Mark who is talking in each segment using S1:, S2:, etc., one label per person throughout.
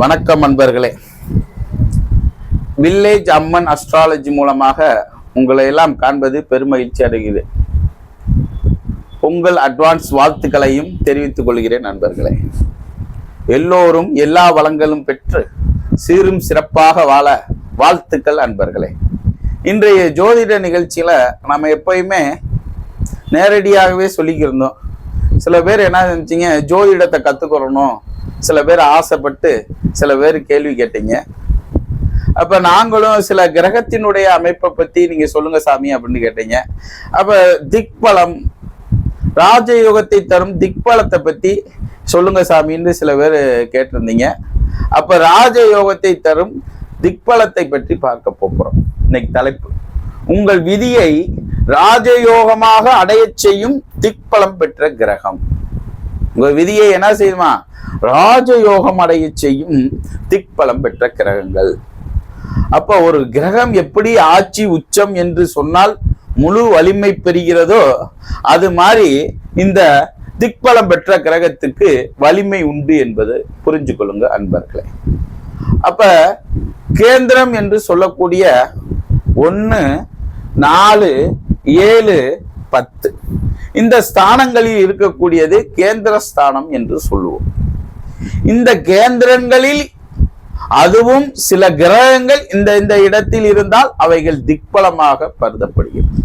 S1: வணக்கம் அன்பர்களே வில்லேஜ் அம்மன் அஸ்ட்ராலஜி மூலமாக உங்களை எல்லாம் காண்பது பெருமகிழ்ச்சி அடைகிறது. உங்கள் அட்வான்ஸ் வாழ்த்துக்களையும் தெரிவித்துக் கொள்கிறேன் நண்பர்களே. எல்லோரும் எல்லா வளங்களும் பெற்று சீரும் சிறப்பாக வாழ வாழ்த்துக்கள் அன்பர்களே இன்றைய ஜோதிட நிகழ்ச்சியில் நம்ம எப்பயுமே நேரடியாகவே சொல்லிக்கிருந்தோம் சில பேர் என்ன நினச்சிங்க ஜோதிடத்தை கற்றுக்கிறணும் சில பேர் ஆசைப்பட்டு சில பேர் கேள்வி கேட்டீங்க. அப்ப நாங்களும் சில கிரகத்தினுடைய அமைப்பை பத்தி நீங்க சொல்லுங்க சாமி அப்படின்னு கேட்டீங்க. அப்ப திக்பலம் ராஜயோகத்தை தரும் திக்பலத்தை பத்தி சொல்லுங்க சாமின்னு சில பேர் கேட்டிருந்தீங்க. அப்ப ராஜயோகத்தை தரும் திக்பலத்தை பற்றி பார்க்க போகிறோம் இன்னைக்கு தலைப்பு. உங்கள் விதியை ராஜயோகமாக அடையச் செய்யும் திக்பலம் பெற்ற கிரகம். உங்க விதியை என்ன செய்யுமா? ராஜயோகம் அடைய செய்யும் திக்பலம் பெற்ற கிரகங்கள். அப்ப ஒரு கிரகம் எப்படி ஆட்சி உச்சம் என்று சொன்னால் முழு வலிமை பெறுகிறதோ அது மாதிரி இந்த திக்பலம் பெற்ற கிரகத்துக்கு வலிமை உண்டு என்பது புரிஞ்சு கொள்ளுங்க அன்பர்களே. அப்ப கேந்திரம் என்று சொல்லக்கூடிய ஒன்று நாலு ஏழு பத்து. இந்த ஸ்தானங்களில் இருக்கக்கூடியது கேந்திர ஸ்தானம் என்று சொல்லுவோம். இந்த கேந்திரங்களில் அதுவும் சில கிரகங்கள் இந்த இந்த இடத்தில் இருந்தால் அவைகள் திக்பலமாக கருதப்படுகிறது.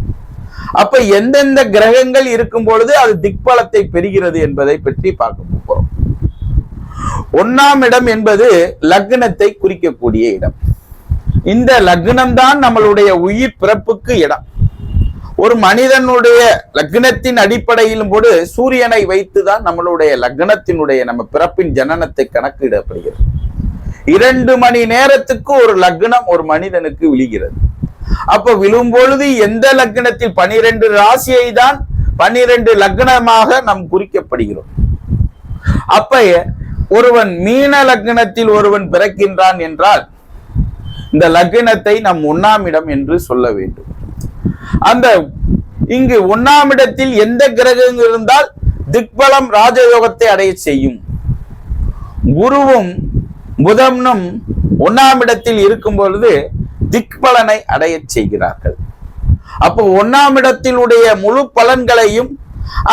S1: அப்ப எந்தெந்த கிரகங்கள் இருக்கும் பொழுது அது திக்பலத்தை பெறுகிறது என்பதை பற்றி பார்க்க போறோம் ஒன்னாம் இடம் என்பது லக்னத்தை குறிக்கக்கூடிய இடம். இந்த லக்னம் தான் நம்மளுடைய உயிர் பிறப்புக்கு இடம். ஒரு மனிதனுடைய லக்னத்தின் அடிப்படையிலும் போது சூரியனை வைத்துதான் நம்மளுடைய லக்னத்தினுடைய நம்ம பிறப்பின் ஜனனத்தை கணக்கிடப்படுகிறது. இரண்டு மணி நேரத்துக்கு ஒரு லக்னம் ஒரு மனிதனுக்கு விழுகிறது. அப்ப விழும் பொழுது எந்த லக்னத்தில் பனிரெண்டு ராசியை தான் பனிரெண்டு லக்னமாக நாம் குறிக்கப்படுகிறோம். அப்ப ஒருவன் மீன லக்னத்தில் ஒருவன் பிறக்கின்றான் என்றால் இந்த லக்னத்தை நம் உண்ணாமிடம் என்று சொல்ல வேண்டும். அந்த இங்கு ஒன்னாம் இடத்தில் எந்த கிரகம் இருந்தால் திக்பலம் ராஜயோகத்தை அடைய செய்யும். குருவும் புதனும் ஒன்னாம் இடத்தில் இருக்கும் பொழுது திக்பலனை அடைய செய்கிறார்கள். அப்போ ஒன்னாம் இடத்தினுடைய முழு பலன்களையும்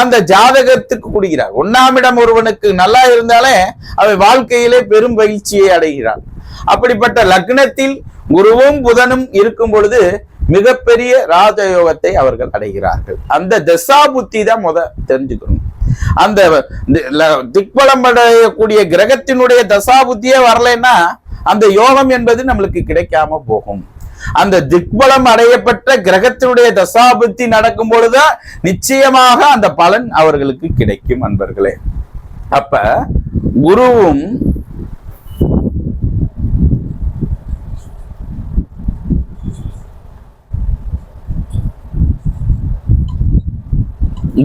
S1: அந்த ஜாதகத்துக்கு கொடுக்கிறார். ஒன்னாம் இடம் ஒருவனுக்கு நல்லா இருந்தாலே அவன் வாழ்க்கையிலே பெரும் மகிழ்ச்சியை அடைகிறான். அப்படிப்பட்ட லக்னத்தில் குருவும் புதனும் இருக்கும் பொழுது மிகப்பெரிய ராஜயோகத்தை அவர்கள் அடைகிறார்கள். அந்த தசா புத்தி தான் முத தெரிஞ்சுக்கணும். அந்த திக்பலம் அடையக்கூடிய கிரகத்தினுடைய தசா புத்தியே வரலைன்னா அந்த யோகம் என்பது நம்மளுக்கு கிடைக்காம போகும். அந்த திக்பலம் அடையப்பட்ட கிரகத்தினுடைய தசாபுத்தி நடக்கும் பொழுதுதான் நிச்சயமாக அந்த பலன் அவர்களுக்கு கிடைக்கும் அன்பர்களே. அப்ப குருவும்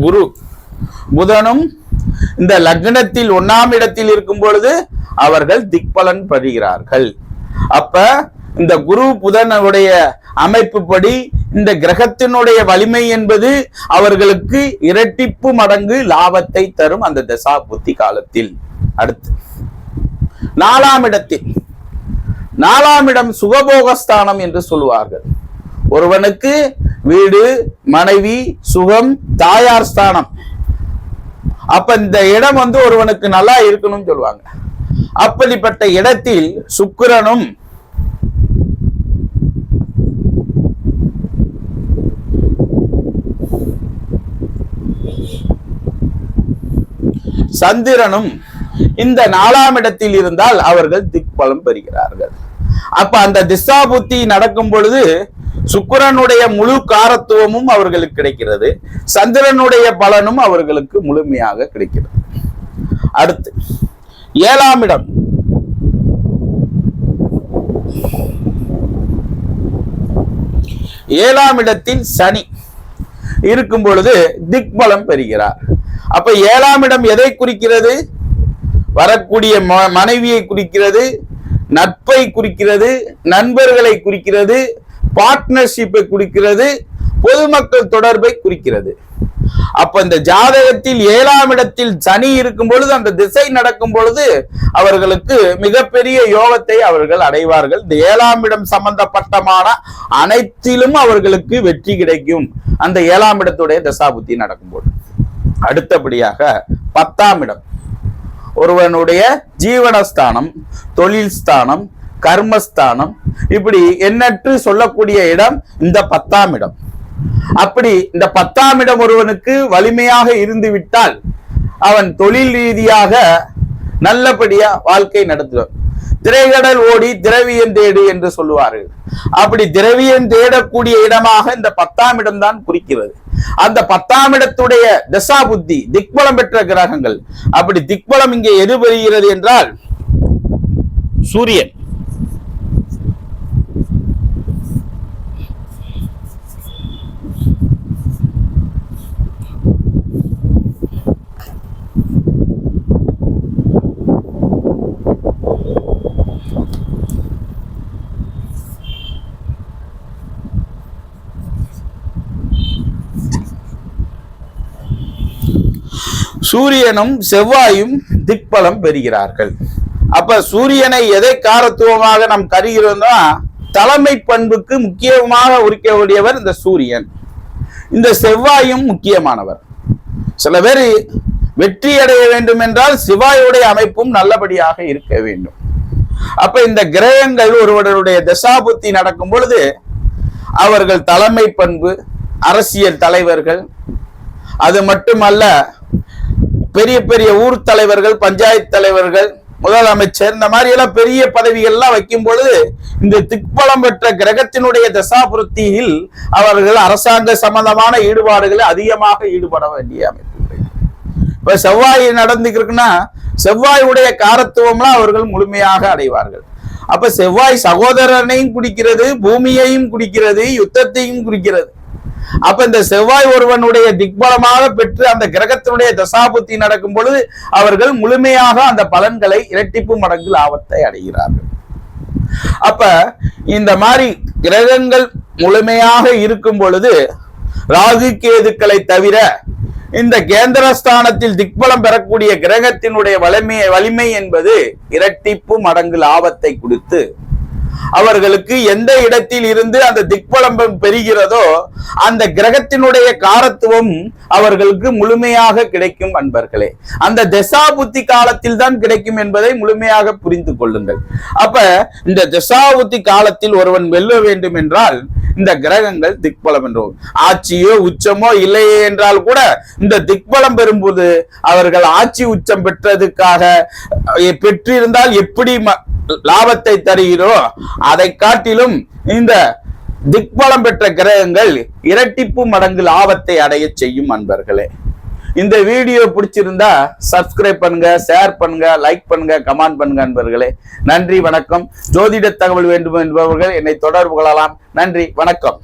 S1: குரு. புதனும் இந்த லக்னத்தில் ஒன்னாம் இடத்தில் இருக்கும் பொழுது அவர்கள் திக்பலன் பெறுகிறார்கள். அப்ப இந்த குரு புதனுடைய அமைப்புப்படி இந்த கிரகத்தினுடைய வலிமை என்பது அவர்களுக்கு இரட்டிப்பு மடங்கு லாபத்தை தரும் அந்த தசா புத்தி காலத்தில். அடுத்து நாலாம் இடத்தில் நாலாம் இடம் சுகபோகஸ்தானம் என்று சொல்லுவார்கள். ஒருவனுக்கு வீடு மனைவி சுகம் தாயார் ஸ்தானம். அப்ப இந்த இடம் வந்து ஒருவனுக்கு நல்லா இருக்கணும்னு சொல்லுவாங்க. அப்படிப்பட்ட இடத்தில் சுக்கிரனும் சந்திரனும் இந்த நாலாம் இடத்தில் இருந்தால் அவர்கள் திக்பலம் பெறுகிறார்கள். அப்ப அந்த திசா புத்தி நடக்கும் பொழுது சுக்கிரனுடைய முழு காரத்துவமும் அவர்களுக்கு கிடைக்கிறது. சந்திரனுடைய பலனும் அவர்களுக்கு முழுமையாக கிடைக்கிறது. அடுத்து ஏழாம் இடம். ஏழாம் இடத்தில் சனி இருக்கும் பொழுது திக்பலம் பெறுகிறார். அப்ப ஏழாம் இடம் எதை குறிக்கிறது? வரக்கூடிய ம- மனைவியை குறிக்கிறது நட்பை குறிக்கிறது நண்பர்களை குறிக்கிறது பார்ட்னர்ஷிப்பை குறிக்கிறது பொதுமக்கள் தொடர்பை குறிக்கிறது. அப்ப இந்த ஜாதகத்தில் ஏழாம் இடத்தில் சனி இருக்கும் பொழுது அந்த திசை நடக்கும் பொழுது அவர்களுக்கு மிகப்பெரிய யோகத்தை அவர்கள் அடைவார்கள். இந்த ஏழாம் இடம் சம்பந்தப்பட்டமான அனைத்திலும் அவர்களுக்கு வெற்றி கிடைக்கும். அந்த ஏழாம் இடத்துடைய தசாபுத்தி நடக்கும்போது அடுத்தபடியாக பத்தாம் இடம். ஒருவனுடைய ஜீவனஸ்தானம் தொழில் ஸ்தானம் கர்மஸ்தானம். இப்படி எண்ணற்று சொல்லக்கூடிய இடம் இந்த பத்தாம் இடம் அப்படி இந்த பத்தாம் இடம் ஒருவனுக்கு வலிமையாக இருந்து விட்டால் அவன் தொழில் ரீதியாக நல்லபடியா வாழ்க்கை நடத்துவான். திரைகடல் ஓடி திரவியம் தேடு என்று சொல்லுவார்கள் அப்படி திரவியம் தேடக்கூடிய இடமாக இந்த பத்தாம் இடம் தான் குறிக்கிறது. அந்த பத்தாம் இடத்துடைய தசா புத்தி திக்பலம் பெற்ற கிரகங்கள். அப்படி திக்பலம் இங்கே எது பெறுகிறது என்றால் சூரியன். சூரியனும் செவ்வாயும் திக்பலம் பெறுகிறார்கள். அப்ப சூரியனை எதை காரத்துவமாக நாம் கருகிறோம்னா தலைமை பண்புக்கு முக்கியமாக உரிக்கக்கூடியவர் இந்த சூரியன். இந்த செவ்வாயும் முக்கியமானவர். சில பேர் வெற்றி அடைய வேண்டும் என்றால் சிவாயுடைய அமைப்பும் நல்லபடியாக இருக்க வேண்டும். அப்ப இந்த கிரகங்கள் ஒருவருடைய தசாபுத்தி நடக்கும் பொழுது அவர்கள் தலைமை பண்பு அரசியல் தலைவர்கள் அது மட்டுமல்ல பெரிய பெரிய ஊர் தலைவர்கள் பஞ்சாயத்து தலைவர்கள் முதலமைச்சர் இந்த மாதிரி எல்லாம் பெரிய பதவிகள்லாம் வைக்கும் பொழுது இந்த திக்பலம் பெற்ற கிரகத்தினுடைய தசாபுரத்தியில் அவர்கள் அரசாங்க சம்பந்தமான ஈடுபாடுகளை அதிகமாக ஈடுபட வேண்டிய அமைப்பு இப்ப செவ்வாய் நடந்துக்கிருக்குன்னா செவ்வாயுடைய காரத்துவம்லாம் அவர்கள் முழுமையாக அடைவார்கள். அப்ப செவ்வாய் சகோதரனையும் குடிக்கிறது பூமியையும் குடிக்கிறது யுத்தத்தையும் குடிக்கிறது. அப்ப இந்த செவ்வாய் ஒருவனுடைய திக்பலமாக பெற்று அந்த கிரகத்தினுடைய தசாபுத்தி நடக்கும் பொழுது அவர்கள் முழுமையாக அந்த பலன்களை இரட்டிப்பு மடங்கு லாபத்தை அடைகிறார்கள். அப்ப இந்த மாதிரி கிரகங்கள் முழுமையாக இருக்கும் பொழுது ராகு கேதுக்களை தவிர இந்த கேந்திரஸ்தானத்தில் திக்பலம் பெறக்கூடிய கிரகத்தினுடைய வலிமை வலிமை என்பது இரட்டிப்பு மடங்கு லாபத்தை கொடுத்து அவர்களுக்கு எந்த இடத்தில் இருந்து அந்த திக்பலம்பம் பெறுகிறதோ அந்த கிரகத்தினுடைய காரத்துவம் அவர்களுக்கு முழுமையாக கிடைக்கும் அன்பர்களே. அந்த தசா புத்தி காலத்தில் தான் கிடைக்கும் என்பதை முழுமையாக புரிந்து கொள்ளுங்கள். அப்ப இந்த தசாபுத்தி காலத்தில் ஒருவன் வெல்ல வேண்டும் என்றால் இந்த கிரகங்கள் திக்பலம் என்றோம் ஆட்சியோ உச்சமோ இல்லையே என்றால் கூட இந்த திக்பலம் பெறும்போது அவர்கள் ஆட்சி உச்சம் பெற்றதுக்காக பெற்றிருந்தால் எப்படி லாபத்தை தருகிறோ? அதை காட்டிலும் இந்த திக்பலம் பெற்ற கிரகங்கள் இரட்டிப்பு மடங்கு லாபத்தை அடைய செய்யும் அன்பர்களே. இந்த வீடியோ பிடிச்சிருந்தா சப்ஸ்கிரைப் பண்ணுங்க ஷேர் பண்ணுங்க லைக் பண்ணுங்க கமெண்ட் பண்ணுங்க அன்பர்களே. நன்றி வணக்கம். ஜோதிட தகவல் வேண்டும் என்பவர்கள் என்னை தொடர்பு கொள்ளலாம். நன்றி வணக்கம்.